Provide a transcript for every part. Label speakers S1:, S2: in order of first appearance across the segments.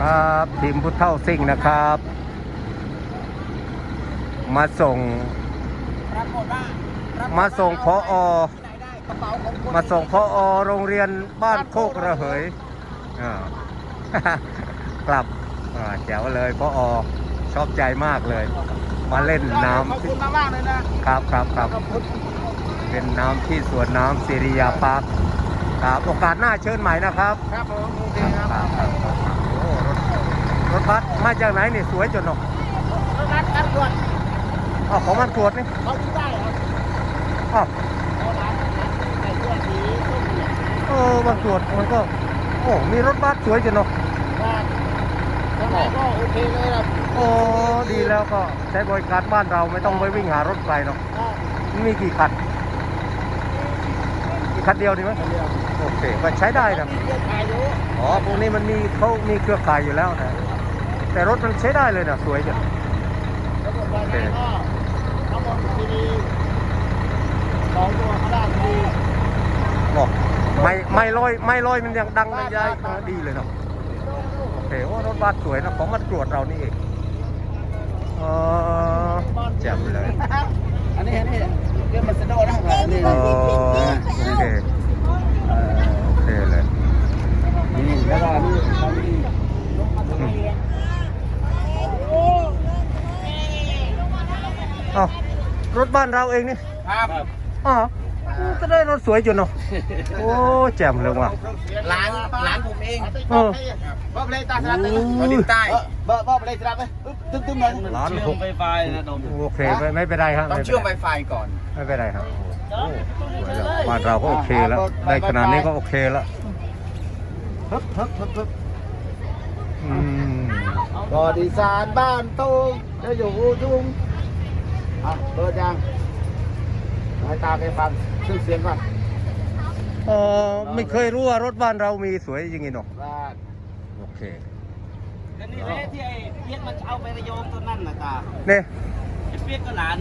S1: ครับทีมพุทธเท่าซิ่งนะครับ มาส่ง
S2: ปรากฏว่า
S1: มาส่งพออ
S2: ที่ไหนได้กระเป๋าของคน
S1: มาส่งพออโรงเรียนบ้านโคกระเหยอ่า กลับอ่าแจ๋วเลยพออชอบใจมากเลย มาเล่นน้
S2: ขอบคุณมากมากๆเลยนะครับ
S1: ครับครับ
S2: ขอบคุณ
S1: เป็นน้ำที่สวนน้ำสิริยาปาร์คครับโอกาสหน้าเชิญใหม่นะครับ
S2: ครับผมโอเคครับ
S1: ครับครับครับโอ้รถ รถบัสมาจากไหนนี่สวยจนเนก
S2: แล้วนัดนัดด่วน
S1: อ๋อของมันตรวจนี่
S2: เขาที่ได้ครับ
S1: อ๋อ
S2: เขาร้านร้านใส่ตัวสีส้มเหลือง
S1: เออมันตรวจมันก็โอ้มีรถบัสสวยจนเนก
S2: ว่าทำไมก็โอเคเลยครับ
S1: โอ้ดีแล้วก็ใช้บริการบ้านเราไม่ต้องไปวิ่งหารถไกลเนาะ
S2: ก็
S1: มันมีกี่คันมีคันเดียวดีไหม
S2: เรียก
S1: โอเคก็ใช้ได้นะ
S2: มีเครือข่ายอยู่
S1: อ๋อพวกนี้มันมีเขามีเครือข่ายอยู่แล้วนะ แต่รถมันใช้ได้เลยนะสวยจัง
S2: แล้วก็วันนี้ก็ทั้งหมดทีดีสองตัวเขาได้ที
S1: บอกไม่ไม่ลอยไม่ลอยมันยังดังเลยยายเออดีเลยเนาะโอเคโอ้รถบัสสวยนะของมันตรวจเรานี่เองเออแจ่มเลย
S2: อันนี้อันนี้เรื่องมันสะโดดนะครับอันนี้
S1: เออโอเคเออโอเคเลย
S2: นี่แล้วก็นี่เขามี
S1: อืมเอ้า รถบ้านเราเองนี่
S2: ครับ
S1: อ๋อก็ได้รถสวยจุนเนาะโอ้แจ่มเลยว่ะ
S2: ร้านร้านผมเอง
S1: เออ
S2: บ่เลยตาสลัด
S1: โอ้
S2: ตอนนี้ใต้บ่บ่เลยสลัดเลยตึ้งตึ้งเลย
S1: ร้านหก
S3: ไฟไฟนะดม
S1: โอเคไม่ไม่เป็นไรครับ
S2: ต้อง
S1: ไม่เป็นไร
S2: เชื่อม Wi-Fi ก่อน
S1: ไม่เป็นไรครับโอ้สวยแล้วบ้านเราก็โอเคแล้วได้ขนาดนี้ก็โอเคแล้ว
S2: ฮึบฮึบฮึบฮึบ
S1: อืม
S2: บอดีสารบ้านตุ้งจะอยู่ทุ่ง อะเปิดยังให้ตาไปฟังชื่อเสียงก่อน
S1: เออไม่เคยรู้ว่ารถบ้านเรามีสวยอย่างงี้เนาะ
S2: ว่า
S1: โอเค
S3: อันนี้แหละที่ไอ้เปียกมันเอาไประยองตัวนั่นนะตา
S1: เนี่ย
S3: ไอ้เปียกก็หลาน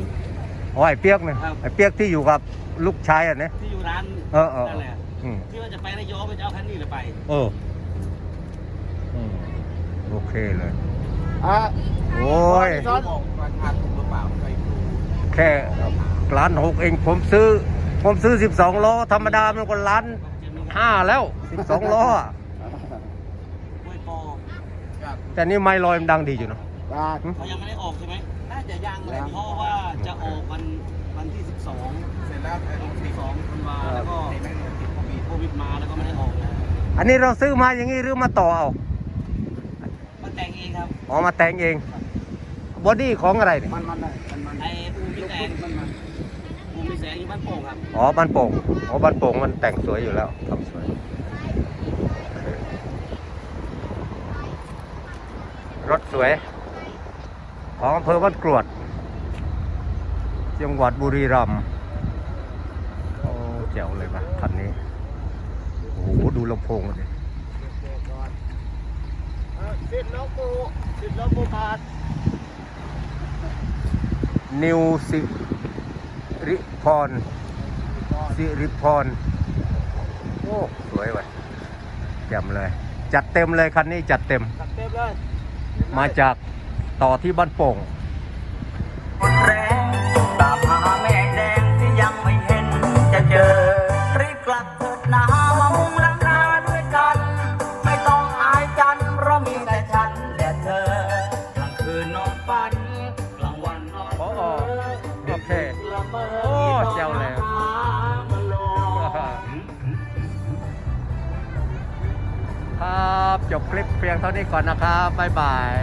S1: อ๋อไอ้เปียกเนี่ย
S3: ครับ
S1: ไอ้เปียกที่อยู่กับลูกชายอะเนี่ย
S3: ที่อยู่ร้าน
S1: เออเออ
S3: นั่นแหละ
S1: อืม
S3: ที่ว่าจะไประยองไปจะเอาคันนี้หรือไป
S1: เอออืมโอเคเลย
S2: อะ
S1: โอ้ย แค่ล้านหกเองผมซื้อ ผมซื้อ12ล้อธรรมดามันก็ล้านห้าแล้ว12ล้ออะ
S3: กล้วยปอ
S2: ครับ
S1: แต่นี่ไม่ลอยมันดังดีอยู่เนาะ
S2: ว่า
S3: เขายังไม่ได้ออกใช่ไหมน่าจะยังเลยเพราะว่าจะออกวันวันที่ 12
S2: เสร็จแล้วไอ้ลูกศิษย์
S3: 12ธันวาแล้วก็มีโควิดมาแล้วก็ไม่ได้ออกนะ
S1: อันนี้เราซื้อมาอย่างนี้หรือมาต่อเอา
S3: มาแต่งเองครับ
S1: อ๋อมาแต่งเองบอดี้ของอะไรเนี่ย
S2: มันมันเลยมันมัน
S3: ไอ้ปูมิ แสง
S2: มันมัน
S3: ปูมิแสงอยู่บ้านโป่งครับ
S1: อ๋อบ้านโป่งอ๋อบ้านโป่งมันแต่งสวยอยู่แล้วทำสวย รถสวย ของอำเภอบ้านกรวด จังหวัดบุรีรัมย์โอ้แจ๋วเลยป่ะคันนี้ โอ้โหดูลำโพงมันดิ
S2: สิบโลโก้สิบโลโก้พาด
S1: นิวสิริพรสิริพรโอ้สวยว่ะแจ่มเลย จัดเต็มเลยคันนี้จัดเต็ม
S2: ตัดเต็มเลย
S1: มาจากต่อที่บ้านโป่ง
S3: แรงตามหาแม่แดงที่ยังไม่เห็นจะเจอรีบกลับเถิดนา จ้าแล้ว
S1: ครับ จบคลิปเพียงเท่านี้ก่อนนะครับ บ๊ายบาย